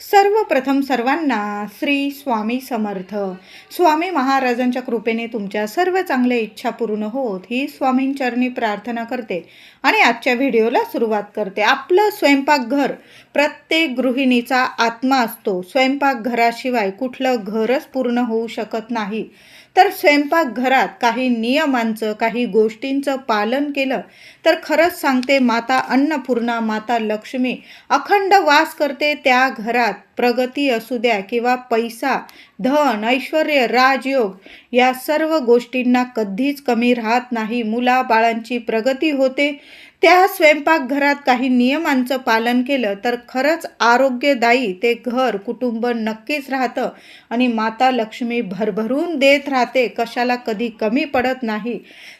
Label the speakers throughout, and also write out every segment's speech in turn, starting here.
Speaker 1: सर्वप्रथम सर्वांना श्री स्वामी समर्थ. स्वामी महाराजांच्या कृपेने तुमच्या सर्व चांगल्या इच्छा पूर्ण होत ही स्वामींचरणी प्रार्थना करते आणि आजच्या व्हिडिओला सुरुवात करते. आपलं स्वयंपाकघर प्रत्येक गृहिणीचा आत्मा असतो. स्वयंपाकघराशिवाय कुठलं घरच पूर्ण होऊ शकत नाही. तर स्वयंपाकघरात काही नियमांचं काही गोष्टींचं पालन केलं तर खरंच सांगते माता अन्नपूर्णा माता लक्ष्मी अखंड वास करते त्या घरात. प्रगती असू द्या किंवा पैसा धन ऐश्वर राजयोग या सर्व गोष्टींना कधीच कमी राहत नाही. मुलाबाळांची प्रगती होते. त्या स्वयंपाकघरात काही नियमांचं पालन केलं तर खरंच आरोग्यदायी ते घर कुटुंब नक्कीच राहतं. आणि माता लक्ष्मी भरभरून देत राहते कशाला कधी कमी पडत नाही.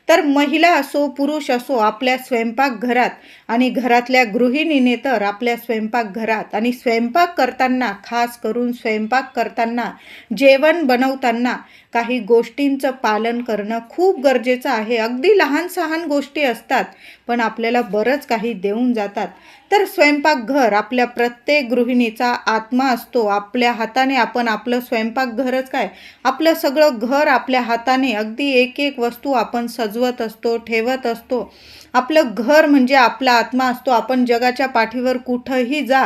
Speaker 1: तर महिला असो पुरुष असो आपल्या स्वयंपाकघरात आणि घरातल्या गृहिणीने तर आपल्या स्वयंपाकघरात. आणि स्वयंपाक करताना खास करून स्वयंपाक करताना जेवण बनवताना काही गोष्टींचं पालन करणं खूप गरजेचं आहे. अगदी लहान सहान गोष्टी असतात पण आपल्याला बरंच काही देऊन जातात. तर स्वयंपाकघर आपल्या प्रत्येक गृहिणीचा आत्मा असतो. आपल्या हाताने आपण आपलं स्वयंपाकघरच काय? आपलं सगळं घर आपल्या हाताने अगदी एक एक वस्तू आपण सजवत असतो ठेवत असतो. आपलं घर म्हणजे आपला आत्मा असतो. आपण जगाच्या पाठीवर कुठंही जा.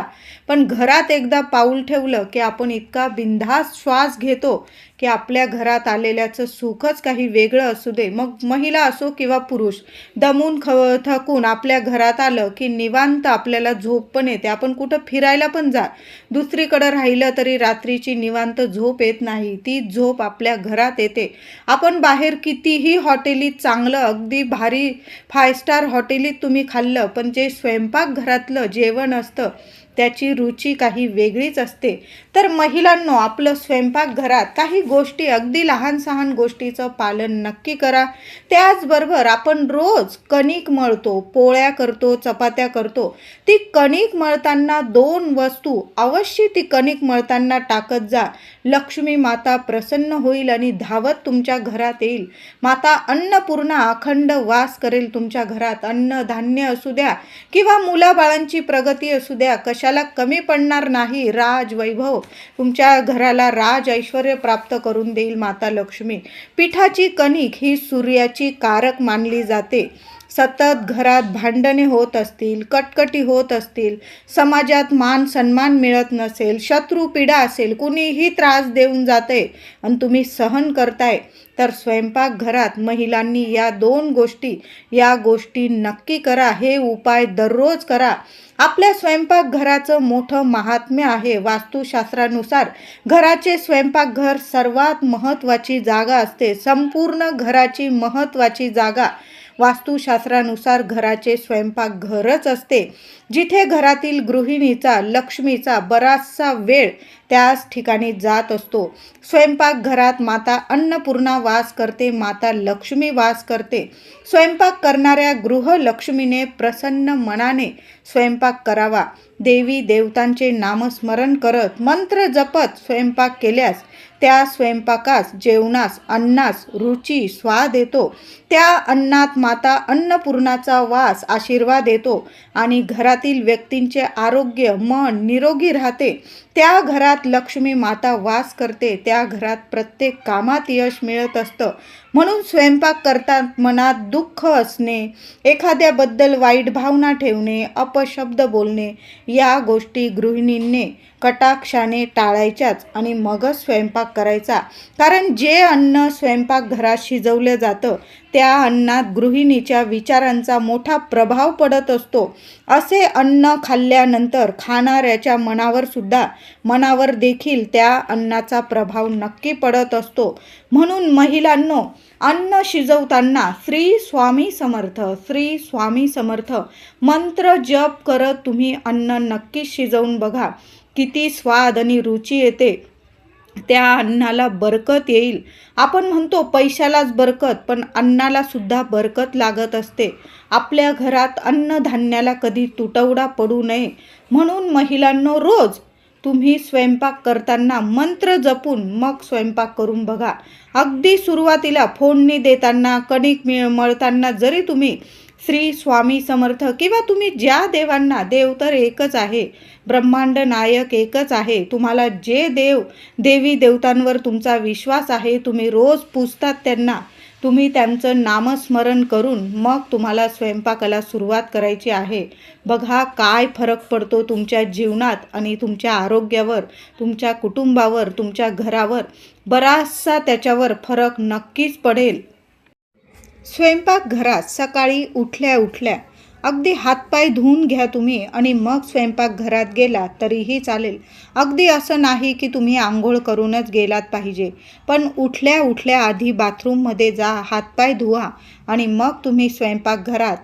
Speaker 1: पण घरात एकदा पाऊल ठेवलं की आपण इतका बिनधास्त श्वास घेतो की आपल्या घरात आलेल्याचं सुखच काही वेगळं असू दे. मग महिला असो किंवा पुरुष दमून ख थकून आपल्या घरात आलं की निवांत आपल्याला झोप पण येते. आपण कुठं फिरायला पण जा. दुसरीकडं राहिलं तरी रात्रीची निवांत झोप येत नाही. ती झोप आपल्या घरात येते. आपण बाहेर कितीही हॉटेलीत चांगलं अगदी भारी फाय स्टार हॉटेलीत तुम्ही खाल्लं पण जे स्वयंपाकघरातलं जेवण असतं त्याची रुची काही वेगळीच असते. तर महिलांनो आपलं स्वयंपाकघरात काही गोष्टी अगदी लहान सहान गोष्टीचं पालन नक्की करा. त्याचबरोबर आपण रोज कणिक मळतो पोळ्या करतो चपात्या करतो. ती कणिक मळताना दोन वस्तू अवश्य ती कणिक मळताना टाकत जा. लक्ष्मी माता प्रसन्न होईल आणि धावत तुमच्या घरात येईल. माता अन्नपूर्णा अखंड वास करेल तुमच्या घरात. अन्न धान्य असू द्या किंवा मुलाबाळांची प्रगती असू द्या कशाला कमी पडणार नाही राज वैभव तुमच्या घराला राज ऐश्वर प्राप्त करून देईल माता लक्ष्मी. पिठाची कणिक ही सूर्याची कारक मानली जाते. सतत घरात भांडणे होत असतील कटकटी होत असतील समाजात मान सन्मान मिळत नसेल शत्रू पीडा असेल कुणीही त्रास देऊन जाते आणि तुम्ही सहन करताय तर स्वयंपाकघरात महिलांनी या दोन गोष्टी या गोष्टी नक्की करा हे उपाय दररोज करा. आपल्या स्वयंपाकघराचं मोठं महात्म्य आहे. वास्तुशास्त्रानुसार घराचे स्वयंपाकघर सर्वात महत्त्वाची जागा असते. संपूर्ण घराची महत्त्वाची जागा वास्तुशास्त्रानुसार घराचे स्वयंपाकघरच असते. जिथे घरातील गृहिणीचा लक्ष्मीचा बराचसा वेळ त्याच ठिकाणी जात असतो. स्वयंपाकघरात माता अन्नपूर्णा वास करते माता लक्ष्मी वास करते. स्वयंपाक करणाऱ्या गृहलक्ष्मीने प्रसन्न मनाने स्वयंपाक करावा. देवी देवतांचे नामस्मरण करत मंत्र जपत स्वयंपाक केल्यास त्या स्वयंपाकास जेवणास अन्नास रुची स्वाद येतो त्या अन्नात माता अन्नपूर्णाचा वास आशीर्वाद येतो आणि घरात घरातील व्यक्तींचे आरोग्य मन निरोगी राहते. त्या घरात लक्ष्मी माता वास करते. त्या घरात प्रत्येक कामात यश मिळत असतं. म्हणून स्वयंपाक करतात मनात दुःख असणे एखाद्याबद्दल वाईट भावना ठेवणे अपशब्द बोलणे या गोष्टी गृहिणींनी कटाक्षाने टाळायच्याच आणि मगच स्वयंपाक करायचा. कारण जे अन्न स्वयंपाकघरात शिजवलं जातं त्या अन्नात गृहिणीच्या विचारांचा मोठा प्रभाव पडत असतो. असे अन्न खाल्ल्यानंतर खाणाऱ्याच्या मनावर सुद्धा मनावर देखील त्या अन्नाचा प्रभाव नक्की पडत असतो. म्हणून महिलांनो अन्न शिजवताना श्री स्वामी समर्थ श्री स्वामी समर्थ. मंत्र जप करत तुम्ही अन्न नक्कीच शिजवून बघा. किती स्वाद आणि रुची येते. त्या अन्नाला बरकत येईल. आपण म्हणतो पैशालाच बरकत पण अन्नाला सुद्धा बरकत लागत असते. आपल्या घरात अन्नधान्याला कधी तुटवडा पडू नये. म्हणून महिलांनो रोज तुम्ही स्वयंपाक करताना मंत्र जपून मग स्वयंपाक करून बघा. अगदी सुरुवातीला फोडणी देताना कणिक मिळ मळताना जरी तुम्ही श्री स्वामी समर्थ किंवा तुम्ही ज्या देवांना देव तर एकच आहे ब्रह्मांड नायक एकच आहे तुम्हाला जे देव देवी देवतांवर तुमचा विश्वास आहे तुम्ही रोज पूजतात त्यांना तुम्ही त्यांचं नामस्मरण करून मग तुम्हाला स्वयंपाकाला सुरुवात करायची आहे. बघा काय फरक पडतो तुमच्या जीवनात आणि तुमच्या आरोग्यावर तुमच्या कुटुंबावर तुमच्या घरावर. बराचसा त्याच्यावर फरक नक्कीच पडेल. स्वयंपाकघरात सकाळी उठल्या उठल्या अगदी हातपाय धुवून घ्या तुम्ही आणि मग स्वयंपाकघरात गेलात तरीही चालेल. अगदी असं नाही की तुम्ही आंघोळ करूनच गेलात पाहिजे. पण उठल्या उठल्या आधी बाथरूममध्ये जा हातपाय धुवा आणि मग तुम्ही स्वयंपाकघरात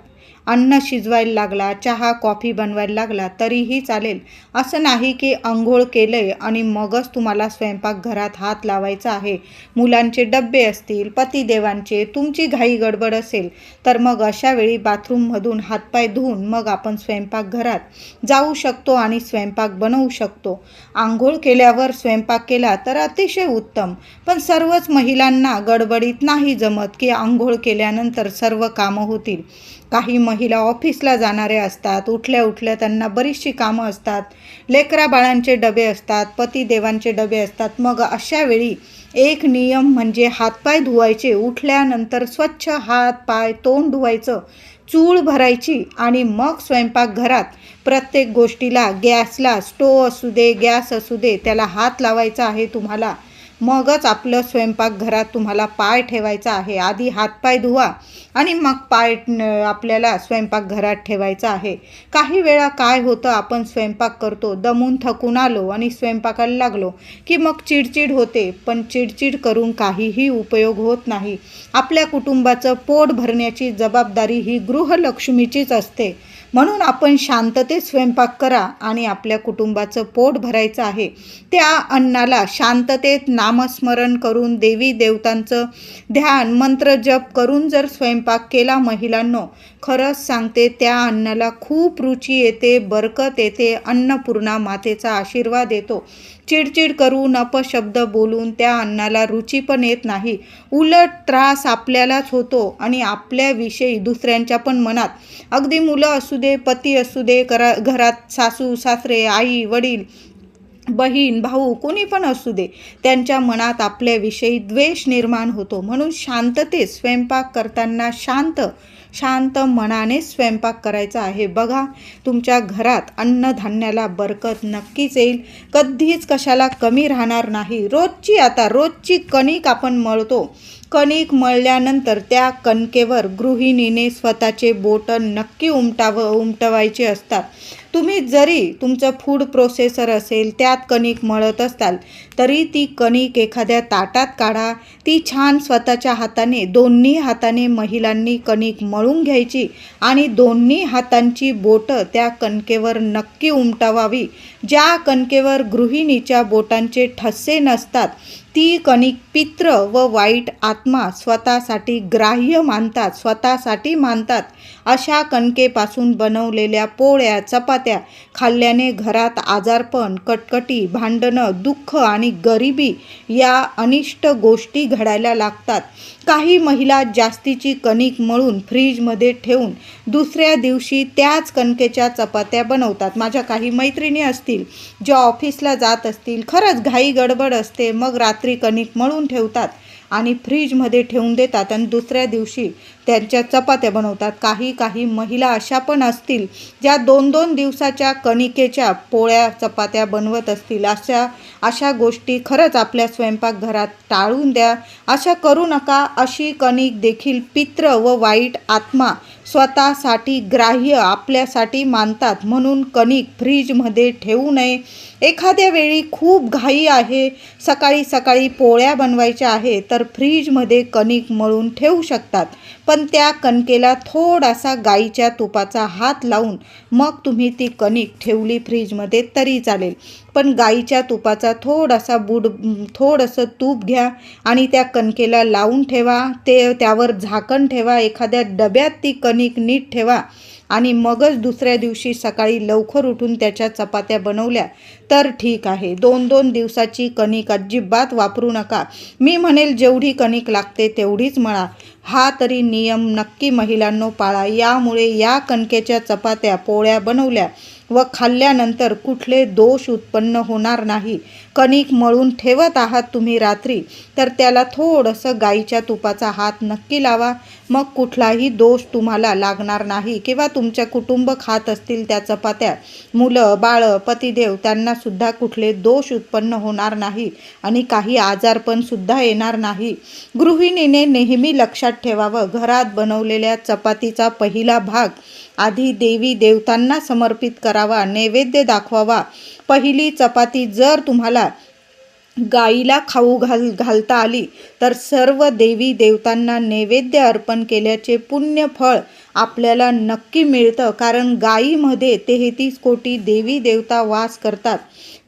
Speaker 1: अन्न शिजवायला लागला चहा कॉफी बनवायला लागला तरीही चालेल. असं नाही की आंघोळ केलंय आणि मगच तुम्हाला स्वयंपाकघरात हात लावायचा आहे. मुलांचे डब्बे असतील पतिदेवांचे तुमची घाई गडबड असेल तर मग अशा वेळी बाथरूममधून हातपाय धुवून मग आपण स्वयंपाकघरात जाऊ शकतो आणि स्वयंपाक बनवू शकतो. आंघोळ केल्यावर स्वयंपाक केला तर अतिशय उत्तम. पण सर्वच महिलांना गडबडीत नाही जमत की आंघोळ केल्यानंतर सर्व कामं होतील. काही महिला ऑफिसला जाणाऱ्या असतात. उठल्या उठल्या त्यांना बरीचशी कामं असतात. लेकरा बाळांचे डबे असतात. पतिदेवांचे डबे असतात. मग अशा वेळी एक नियम म्हणजे हातपाय धुवायचे. उठल्यानंतर स्वच्छ हात पाय तोंड धुवायचं. चूळ भरायची आणि मग स्वयंपाकघरात प्रत्येक गोष्टीला गॅसला स्टोव असू दे गॅस असू दे त्याला हात लावायचा आहे तुम्हाला. मगच आपलं स्वयंपाकघरात तुम्हाला पाय ठेवायचा आहे. आधी हातपाय धुवा आणि मग पाय आपल्याला स्वयंपाकघरात ठेवायचा आहे. काही वेळा काय होतं आपण स्वयंपाक करतो दमून थकून आलो आणि स्वयंपाकाला लागलो की मग चिडचिड होते. पण चिडचिड करून काहीही उपयोग होत नाही. आपल्या कुटुंबाचं पोट भरण्याची जबाबदारी ही गृहलक्ष्मीचीच असते. म्हणून आपण शांततेत स्वयंपाक करा आणि आपल्या कुटुंबाचं पोट भरायचं आहे. त्या अन्नाला शांततेत नामस्मरण करून देवी देवतांचं ध्यान मंत्र जप करून जर स्वयंपाक केला महिलांनो खरंच सांगते त्या अन्नाला खूप रुची येते बरकत येते अन्नपूर्णा मातेचा आशीर्वाद येतो. चिडचिड करून अपशब्द बोलून त्या अन्नाला रुची पण येत नाही. उलट त्रास आपल्यालाच होतो आणि आपल्याविषयी दुसऱ्यांच्या पण मनात. अगदी मुलं असू दे पती असू दे करा घरात सासू सासरे आई वडील बहीण भाऊ कोणी पण असू दे त्यांच्या मनात आपल्याविषयी द्वेष निर्माण होतो. म्हणून शांततेत स्वयंपाक करताना शांत शांत मनाने स्वयंपाक करायचा आहे. बघा तुमच्या घरात अन्नधान्याला बरकत नक्कीच येईल. कधीच कशाला कमी राहणार नाही. रोजची आता रोजची कणिक आपण मळतो. कणिक मळल्यानंतर त्या कणकेवर गृहिणीने स्वतःचे बोटं नक्की उमटावं उमटवायचे असतात. तुम्ही जरी तुमचं फूड प्रोसेसर असेल त्यात कणिक मळत असताल तरी ती कणिक एखाद्या ताटात काढा. ती छान स्वतःच्या हाताने दोन्ही हाताने महिलांनी कणिक मळून घ्यायची आणि दोन्ही हातांची बोटं त्या कणकेवर नक्की उमटवावी. ज्या कणकेवर गृहिणीच्या बोटांचे ठसे नसतात ती कणिक पित्र व वाईट आत्मा स्वतःसाठी ग्राह्य मानतात स्वतःसाठी मानतात. अशा कणकेपासून बनवलेल्या पोळ्या चपात्या खाल्ल्याने घरात आजारपण कटकटी भांडणं दुःख आणि गरिबी या अनिष्ट गोष्टी घडायला लागतात. काही महिला जास्तीची कणिक मळून फ्रीजमध्ये ठेवून दुसऱ्या दिवशी त्याच कणकेच्या चपात्या बनवतात. माझ्या काही मैत्रिणी असतील ज्या ऑफिसला जात असतील खरंच घाई गडबड असते. मग रात्री कणिक मळून ठेवतात आणि फ्रीजमध्ये ठेवून देतात आणि दुसऱ्या दिवशी त्यांच्या चपात्या बनवतात. काही काही महिला अशा पण असतील ज्या दोन दोन दिवसाच्या कणिकेच्या पोळ्या चपात्या बनवत असतील. अशा अशा गोष्टी खरंच आपल्या स्वयंपाकघरात टाळून द्या. अशा करू नका. अशी कणिक देखील पित्र व वाईट आत्मा स्वतःसाठी ग्राह्य आपल्यासाठी मानतात. म्हणून कणिक फ्रीजमध्ये ठेवू नये. एखाद्या वेळी खूप घाई आहे. सकाळी सकाळी पोळ्या बनवायच्या आहे तर फ्रीजमध्ये कणिक मळून ठेवू शकतात. पण त्या कणकेला थोडासा गाईच्या तुपाचा हात लावून मग तुम्ही ती कणिक ठेवली फ्रीजमध्ये तरी चालेल. पण गाईच्या तुपाचा थोडासा बुड थोडंसं तूप घ्या आणि त्या कणकेला लावून ठेवा. ते त्यावर झाकण ठेवा. एखाद्या डब्यात ती कणिक नीट ठेवा. आणि मगच दुसऱ्या दिवशी सकाळी लवकर उठून त्याच्या चपात्या बनवल्या तर ठीक आहे. दोन दोन दिवसाची कणिक अजिबात वापरू नका. मी म्हणेल जेवढी कणिक लागते तेवढीच मळा. हा तरी नियम नक्की महिलांनो पाळा. यामुळे या कणकेच्या चपात्या पोळ्या बनवल्या व खाल्ल्यानंतर कुठले दोष उत्पन्न होणार नाही. कणिक मळून ठेवत आहात तुम्ही रात्री तर त्याला थोडंसं गाईच्या तुपाचा हात नक्की लावा. मग कुठलाही दोष तुम्हाला लागणार नाही किंवा तुमच्या कुटुंब खात असतील त्या चपात्या मुलं बाळं पतिदेव त्यांनासुद्धा कुठले दोष उत्पन्न होणार नाही आणि काही आजारपणसुद्धा येणार नाही. गृहिणीने नेहमी लक्षात ठेवावं. घरात बनवलेल्या चपातीचा पहिला भाग आधी देवी देवतांना समर्पित करावा नैवेद्य दाखवावा. पहिली चपाती जर तुम्हाला गाईला खाऊ घाल घालता आली तर सर्व देवी देवतांना नैवेद्य अर्पण केल्याचे पुण्य फळ आपल्याला नक्की मिळतं. कारण गाईमध्ये तेहतीस कोटी देवी देवता वास करतात.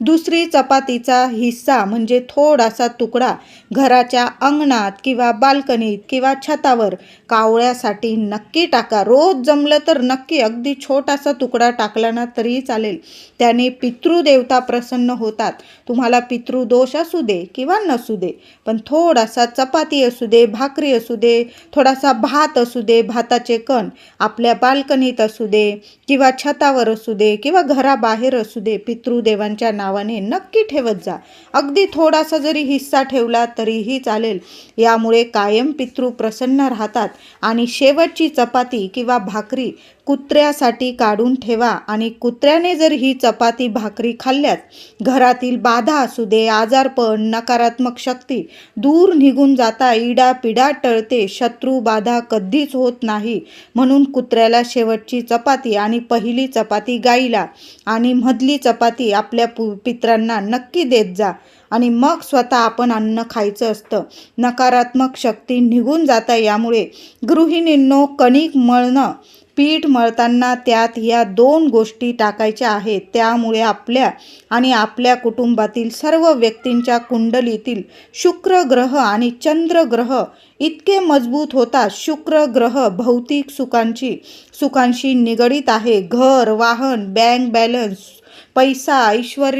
Speaker 1: दुसरी चपातीचा हिस्सा म्हणजे थोडासा तुकडा घराच्या अंगणात किंवा बाल्कनीत किंवा छतावर कावळ्यासाठी नक्की टाका. रोज जमलं तर नक्की अगदी छोटासा तुकडा टाकला ना तरीही चालेल. त्याने पितृदेवता प्रसन्न होतात. तुम्हाला पितृदोष असू दे किंवा नसू दे पण थोडासा चपाती असू दे भाकरी असू दे थोडासा भात असू दे भाताचे कण आपल्या बाल्कनीत असू दे किंवा छतावर असू दे किंवा घराबाहेर असू दे पितृदेवांच्या नावाने नक्की ठेवत जा. अगदी थोडासा जरी हिस्सा ठेवला तरीही चालेल. यामुळे कायम पितृ प्रसन्न राहतात आणि शेवटची चपाती किंवा भाकरी कुत्र्यासाठी काढून ठेवा आणि कुत्र्याने जर ही चपाती भाकरी खाल्ल्यात घरातील बाधा असू दे आजारपण नकारात्मक शक्ती दूर निघून जाता इडा पिडा टळते शत्रू बाधा कधीच होत नाही. म्हणून कुत्र्याला शेवटची चपाती आणि पहिली चपाती गाईला आणि मधली चपाती आपल्या पु पित्रांना नक्की देत जा आणि मग स्वतः आपण अन्न खायचं असतं. नकारात्मक शक्ती निघून जाता यामुळे गृहिणींनो कणिक मळणं पीठ मळताना त्यात या दोन गोष्टी टाकायच्या आहेत. त्यामुळे आपल्या आणि आपल्या कुटुंबातील सर्व व्यक्तींच्या कुंडलीतील शुक्र ग्रह आणि चंद्र ग्रह इतके मजबूत होतात. शुक्र ग्रह भौतिक सुखांची सुखांशी निगडीत आहे. घर वाहन बँक बॅलन्स पैसा ऐश्वर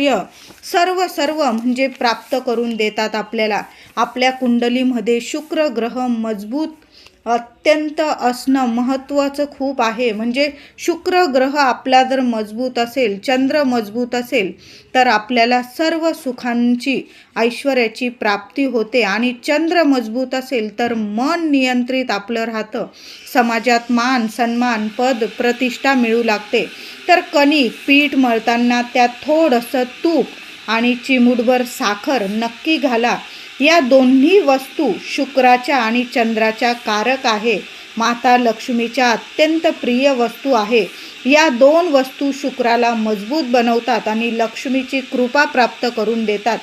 Speaker 1: सर्व सर्व म्हणजे प्राप्त करून देतात आपल्याला. आपल्या कुंडलीमध्ये शुक्र ग्रह मजबूत अत्यंत असणं महत्त्वाचं खूप आहे. म्हणजे शुक्र ग्रह आपला जर मजबूत असेल चंद्र मजबूत असेल तर आपल्याला सर्व सुखांची ऐश्वर्याची प्राप्ती होते. आणि चंद्र मजबूत असेल तर मन नियंत्रित आपलं राहतं. समाजात मान सन्मान पद प्रतिष्ठा मिळू लागते. तर कणिक पीठ मळताना त्यात थोडंसं तूप आणि चिमूटभर साखर नक्की घाला. या दोन्ही वस्तू शुक्राच्या आणि चंद्राच्या कारक आहे. माता लक्ष्मीच्या अत्यंत प्रिय वस्तू आहे. या दोन वस्तू शुक्राला मजबूत बनवतात आणि लक्ष्मीची कृपा प्राप्त करून देतात.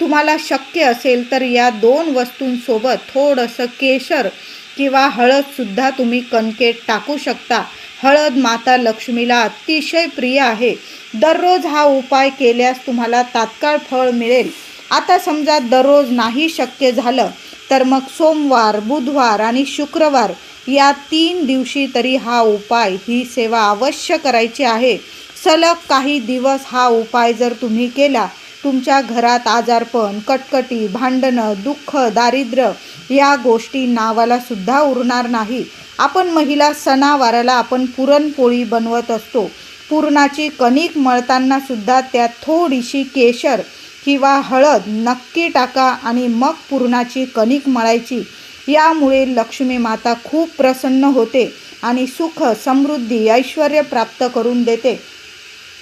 Speaker 1: तुम्हाला शक्य असेल तर या दोन वस्तूंसोबत थोडंसं केशर किंवा हळदसुद्धा तुम्ही कणकेत टाकू शकता. हळद माता लक्ष्मीला अतिशय प्रिय आहे. दररोज हा उपाय केल्यास तुम्हाला तात्काळ फळ मिळेल. आता समजा दररोज नाही शक्य झालं तर मग सोमवार बुधवार आणि शुक्रवार या तीन दिवशी तरी हा उपाय ही सेवा अवश्य करायची आहे. सलग काही दिवस हा उपाय जर तुम्ही केला तुमच्या घरात आजारपण कटकटी भांडणं दुःख दारिद्र्य या गोष्टी नावाला सुद्धा उरणार नाही. आपण महिला सणावाराला आपण पुरणपोळी बनवत असतो. पुरणाची कणिक मळताना सुद्धा त्यात थोडीशी केशर किंवा हळद नक्की टाका आणि मग पुरणाची कणिक मळायची. यामुळे लक्ष्मी माता खूप प्रसन्न होते आणि सुख समृद्धी ऐश्वर प्राप्त करून देते.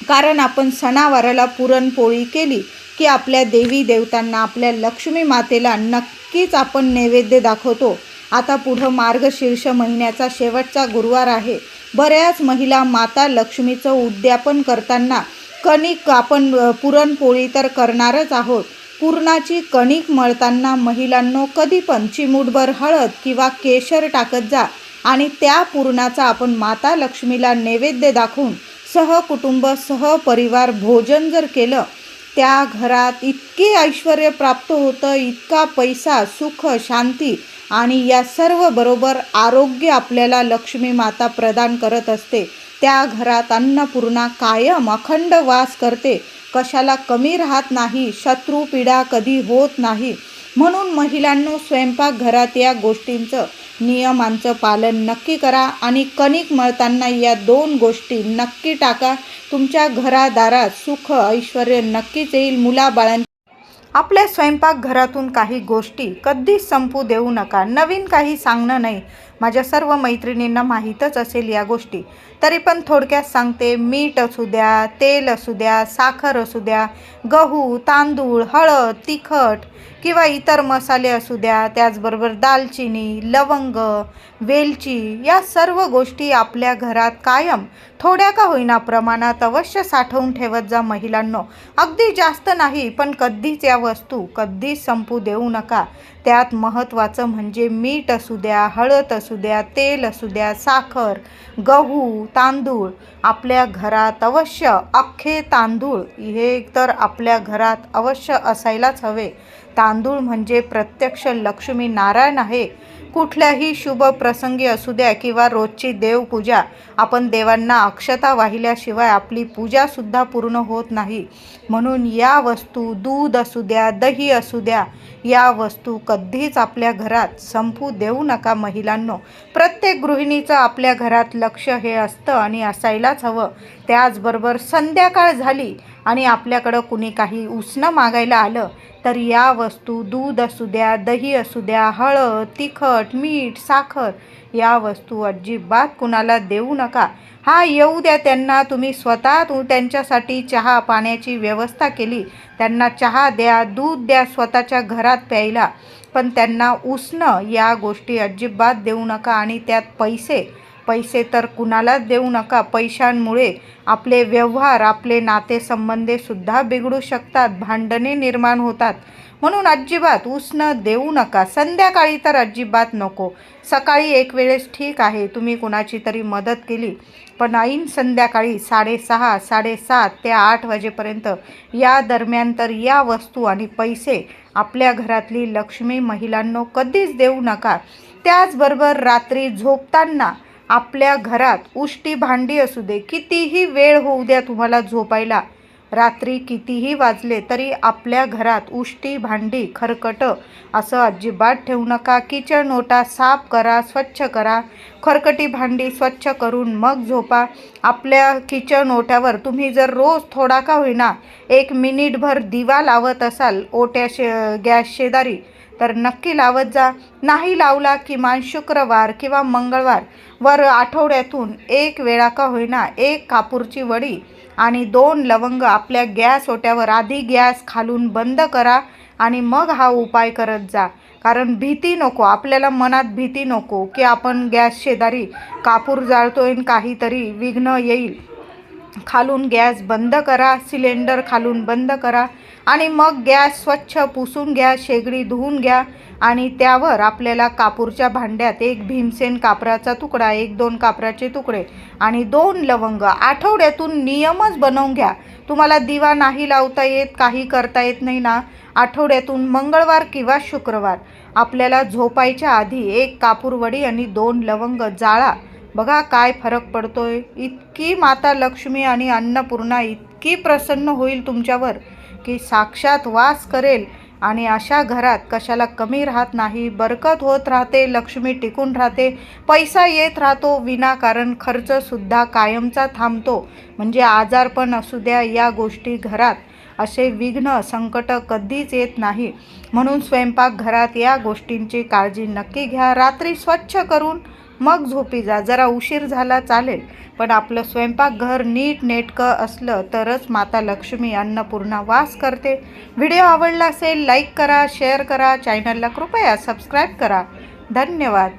Speaker 1: कारण आपण सणावाराला पुरणपोळी केली की आपल्या देवी देवतांना आपल्या लक्ष्मी मातेला नक्कीच आपण नैवेद्य दाखवतो. आता पुढं मार्गशीर्ष महिन्याचा शेवटचा गुरुवार आहे. बऱ्याच महिला माता लक्ष्मीचं उद्यापन करताना कणिक आपण पुरणपोळी तर करणारच आहोत. पुरणाची कणिक मळताना महिलांनो कधी पण चिमूटभर हळद किंवा केशर टाकत जा आणि त्या पुरणाचा आपण माता लक्ष्मीला नैवेद्य दाखवून सहकुटुंब सहपरिवार भोजन जर केलं त्या घरात इतके ऐश्वर प्राप्त होतं इतका पैसा सुख शांती आणि या सर्व बरोबर आरोग्य आपल्याला लक्ष्मी माता प्रदान करत असते. त्या घरात अन्नपूर्णा कायम अखंड वास करते. कशाला कमी राहत नाही शत्रू पीडा कधी होत नाही. म्हणून महिलांनो स्वयंपाकघरात या गोष्टींचं नियमांचं पालन नक्की करा आणि कणिक मळताना या दोन गोष्टी नक्की टाका. तुमच्या घरादारात सुख ऐश्वर नक्कीच येईल. मुलाबाळां आपल्या स्वयंपाकघरातून काही गोष्टी कधीच संपू देऊ नका. नवीन काही सांगणं नाही. माझ्या सर्व मैत्रिणींना माहीतच असेल या गोष्टी. तरी पण थोडक्यात सांगते मीठ असू द्या तेल असू द्या साखर असू द्या गहू तांदूळ हळद तिखट किंवा इतर मसाले असू द्या त्याचबरोबर दालचिनी लवंग वेलची या सर्व गोष्टी आपल्या घरात कायम थोड्या का होईना प्रमाणात अवश्य साठवून ठेवत जा महिलांनो. अगदी जास्त नाही पण कधीच या वस्तू कधीच संपू देऊ नका. त्यात महत्त्वाचं म्हणजे मीठ असू द्या हळद असू द्या तेल असू द्या साखर गहू तांदूळ. आपल्या घरात अवश्य अख्खे तांदूळ हे तर आपल्या घरात अवश्य असायलाच हवे. तांदूळ म्हणजे प्रत्यक्ष लक्ष्मी नारायण आहे. कुठल्याही शुभ प्रसंगी असू द्या किंवा रोजची देवपूजा आपण देवांना अक्षता वाहिल्याशिवाय आपली पूजासुद्धा पूर्ण होत नाही. म्हणून या वस्तू दूध असू द्या दही असू द्या या वस्तू कधीच आपल्या घरात संपू देऊ नका महिलांनो. प्रत्येक गृहिणीचं आपल्या घरात लक्ष हे असतं आणि असायलाच हवं. त्याचबरोबर संध्याकाळ झाली आणि आपल्याकडं कुणी काही उसणं मागायला आलं तर या वस्तू दूध असू द्या दही असू द्या हळद तिखट मीठ साखर या वस्तू अजिबात कुणाला देऊ नका. हा येऊ द्या त्यांना तुम्ही स्वतः तू त्यांच्यासाठी चहा पाण्याची व्यवस्था केली. त्यांना चहा द्या दूध द्या स्वतःच्या घरात प्यायला. पण त्यांना उसणं या गोष्टी अजिबात देऊ नका आणि त्यात पैसे पैसे तर कुणालाच देऊ नका. पैशांमुळे आपले व्यवहार आपले नातेसंबंधेसुद्धा बिघडू शकतात. भांडणे निर्माण होतात. म्हणून अजिबात उष्ण देऊ नका. संध्याकाळी तर अजिबात नको. सकाळी एक वेळेस ठीक आहे. तुम्ही कुणाची तरी मदत केली. पण ऐन संध्याकाळी साडेसहा साडेसात ते आठ वाजेपर्यंत या दरम्यान तर या वस्तू आणि पैसे आपल्या घरातली लक्ष्मी महिलांनो कधीच देऊ नका. त्याचबरोबर रात्री झोपताना आपल्या घरात उष्टी भांडी असू दे कितीही वेळ होऊ द्या तुम्हाला झोपायला. रात्री कितीही वाजले तरी आपल्या घरात उष्टी भांडी खरकटं असं अजिबात ठेवू नका. किचन ओटा साफ करा स्वच्छ करा. खरकटी भांडी स्वच्छ करून मग झोपा. आपल्या किचन ओट्यावर तुम्ही जर रोज थोडा का होईना एक मिनिटभर दिवा लावत असाल ओट्या शे गॅस शेजारी तर नक्की लावत जा. नाही लावला किमान शुक्रवार किंवा मंगळवार. वर आठवड्यातून एक वेळा का होईना एक कापूरची वडी आणि दोन लवंग आपल्या गॅस ओट्यावर आधी गॅस खालून बंद करा आणि मग हा उपाय करत जा. कारण भीती नको आपल्याला मनात भीती नको की आपण गॅस शेजारी कापूर जाळतोय आणि काहीतरी विघ्न येईल. खालून गॅस बंद करा सिलेंडर खालून बंद करा. आणि मग गॅस स्वच्छ पुसून घ्या शेगडी धुवून घ्या आणि त्यावर आपल्याला कापूरच्या भांड्यात एक भीमसेन कापराचा तुकडा एक दोन कापराचे तुकडे आणि दोन लवंग आठवड्यातून नियमच बनवून घ्या. तुम्हाला दिवा नाही लावता येत काही करता येत नाही ना. आठवड्यातून मंगळवार किंवा शुक्रवार. आपल्याला झोपायच्या आधी एक कापूरवडी आणि दोन लवंग जाळा. बघा काय फरक पडतोय. इतकी माता लक्ष्मी आणि अन्नपूर्णा इतकी प्रसन्न होईल तुमच्यावर. की साक्षात वास करेल आणि अशा घरात कशाला कमी राहत नाही बरकत होत राहते लक्ष्मी टिकून राहते पैसा येत राहतो विनाकारण खर्चसुद्धा कायमचा थांबतो. म्हणजे आजारपण असू द्या या गोष्टी घरात असे विघ्न संकट कधीच येत नाही. म्हणून स्वयंपाकघरात या गोष्टींची काळजी नक्की घ्या. रात्री स्वच्छ करून मग झोपी जा. जरा उशीर झाला चालेल पण आपलं स्वयंपाकघर नीट नेटकं असलं तरच माता लक्ष्मी अन्नपूर्णा वास करते. व्हिडिओ आवडला असेल लाईक करा शेअर करा चॅनलला कृपया सबस्क्राईब करा. धन्यवाद.